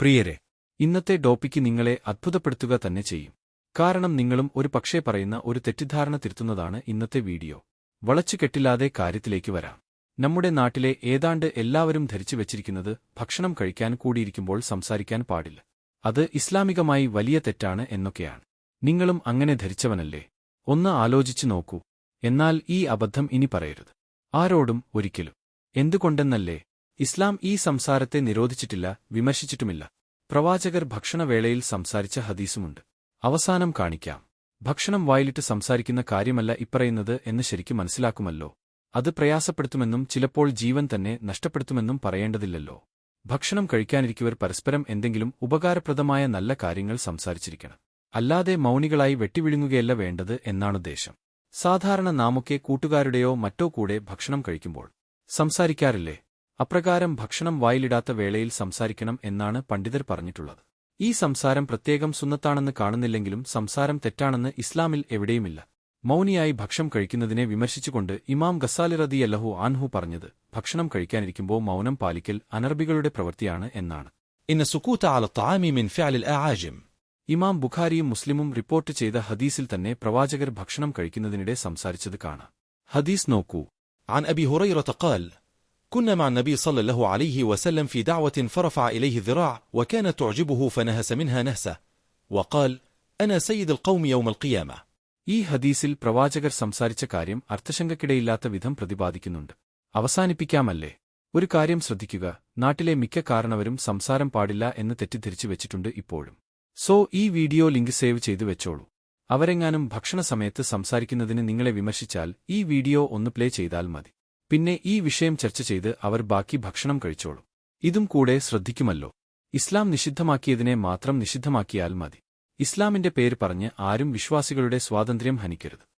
പ്രിയരെ ഇന്നത്തെ ഡോപ്പിക്ക് നിങ്ങളെ അത്ഭുതപ്പെടുത്തുക തന്നെ ചെയ്യും. കാരണം നിങ്ങളും ഒരു പക്ഷേ പറയുന്ന ഒരു തെറ്റിദ്ധാരണ തിരുത്തുന്നതാണ് ഇന്നത്തെ വീഡിയോ. വളച്ചുകെട്ടില്ലാതെ കാര്യത്തിലേക്ക് വരാം. നമ്മുടെ നാട്ടിലെ ഏതാണ്ട് എല്ലാവരും ധരിച്ചു വച്ചിരിക്കുന്നത് ഭക്ഷണം കഴിക്കാൻ കൂടിയിരിക്കുമ്പോൾ സംസാരിക്കാൻ പാടില്ല. അത് ഇസ്ലാമികമായി വലിയ തെറ്റാണ് എന്നൊക്കെയാണ്. നിങ്ങളും അങ്ങനെ ധരിച്ചവനല്ലേ? ഒന്ന് ആലോചിച്ചു നോക്കൂ. എന്നാൽ ഈ അബദ്ധം ഇനി പറയരുത്. ആരോടും ഒരിക്കലും. എന്തുകൊണ്ടെന്നല്ലേ? ഇസ്ലാം ഈ സംസാരത്തെ നിരോധിച്ചിട്ടില്ല വിമർശിച്ചിട്ടുമില്ല. പ്രവാചകർ ഭക്ഷണവേളയിൽ സംസാരിച്ച ഹദീസുമുണ്ട്. അവസാനം കാണിക്കാം. ഭക്ഷണം വായിലിട്ട് സംസാരിക്കുന്ന കാര്യമല്ല ഇപ്പറയുന്നത് എന്ന് ശരിക്കും മനസ്സിലാക്കുമല്ലോ. അത് പ്രയാസപ്പെടുത്തുമെന്നും ചിലപ്പോൾ ജീവൻ തന്നെ നഷ്ടപ്പെടുത്തുമെന്നും പറയേണ്ടതില്ലല്ലോ. ഭക്ഷണം കഴിക്കാനിരിക്കുവർ പരസ്പരം എന്തെങ്കിലും ഉപകാരപ്രദമായ നല്ല കാര്യങ്ങൾ സംസാരിച്ചിരിക്കണം. അല്ലാതെ മൗനികളായി വെട്ടിവിഴുങ്ങുകയല്ല വേണ്ടത് എന്നാണുദ്ദേശം സാധാരണ നാമൊക്കെ കൂട്ടുകാരുടെയോ മറ്റോ കൂടെ ഭക്ഷണം കഴിക്കുമ്പോൾ. സംസാരിക്കാറില്ലേ? അപ്രകാരം ഭക്ഷണം വായിലിടാത്ത വേളയിൽ സംസാരിക്കണം എന്നാണ് പണ്ഡിതർ പറഞ്ഞിട്ടുള്ളത് ഈ സംസാരം പ്രത്യേകം സുന്നത്താണെന്ന് കാണുന്നില്ലെങ്കിലും സംസാരം തെറ്റാണെന്ന് ഇസ്ലാമിൽ എവിടെയുമില്ല മൗനിയായി ഭക്ഷണം കഴിക്കുന്നതിനെ വിമർശിച്ചുകൊണ്ട് ഇമാം ഗസാലി റദിയല്ലഹു ആൻഹു പറഞ്ഞത് ഭക്ഷണം കഴിക്കാനിരിക്കുമ്പോൾ മൗനം പാലിക്കൽ അനർബികളുടെ പ്രവൃത്തിയാണ് എന്നാണ് إن السكوت على الطعام من فعل الأعاجم ഇമാം ബുഖാരിയും മുസ്ലിമും റിപ്പോർട്ട് ചെയ്ത ഹദീസിൽ തന്നെ പ്രവാചകർ ഭക്ഷണം കഴിക്കുന്നതിനിടെ സംസാരിച്ചത് കാണാം ഹദീസ് നോക്കൂ عن أبي هريرة قال كنا مع النبي صلى الله عليه وسلم في دعوة فرفع إليه الذراع وكانت تعجبه فنهس منها نهسة وقال أنا سيد القوم يوم القيامة ഈ ഹദീസിൽ പ്രവാചകർ സംസാരിച്ച കാര്യം അർത്ഥശങ്കക്കിടയില്ലാത്ത വിധം പ്രതിപാദിക്കുന്നുണ്ട് അവസാനിപ്പിക്കാമല്ലേ ഒരു കാര്യം ശ്രദ്ധിക്കുക നാട്ടിലെ മിക്ക കാരണവരും സംസാരം പാടില്ല എന്ന് തെറ്റിദ്ധരിച്ചു വെച്ചിട്ടുണ്ട് ഇപ്പോഴും സോ ഈ വീഡിയോ ലിങ്ക് സേവ് ചെയ്തു വെച്ചോളൂ അവരെങ്ങാനും ഭക്ഷണസമയത്ത് സംസാരിക്കുന്നതിന് നിങ്ങളെ വിമർശിച്ചാൽ ഈ വീഡിയോ ഒന്ന് പ്ലേ ചെയ്താൽ മതി പിന്നെ ഈ വിഷയം ചർച്ച ചെയ്ത് അവർ ബാക്കി ഭക്ഷണം കഴിച്ചോളും. ഇതും കൂടെ ശ്രദ്ധിക്കുമല്ലോ. ഇസ്ലാം നിഷിദ്ധമാക്കിയതിനെ മാത്രം നിഷിദ്ധമാക്കിയാൽ മതി. ഇസ്ലാമിന്റെ പേര് പറഞ്ഞ് ആരും വിശ്വാസികളുടെ സ്വാതന്ത്ര്യം ഹനിക്കരുത്.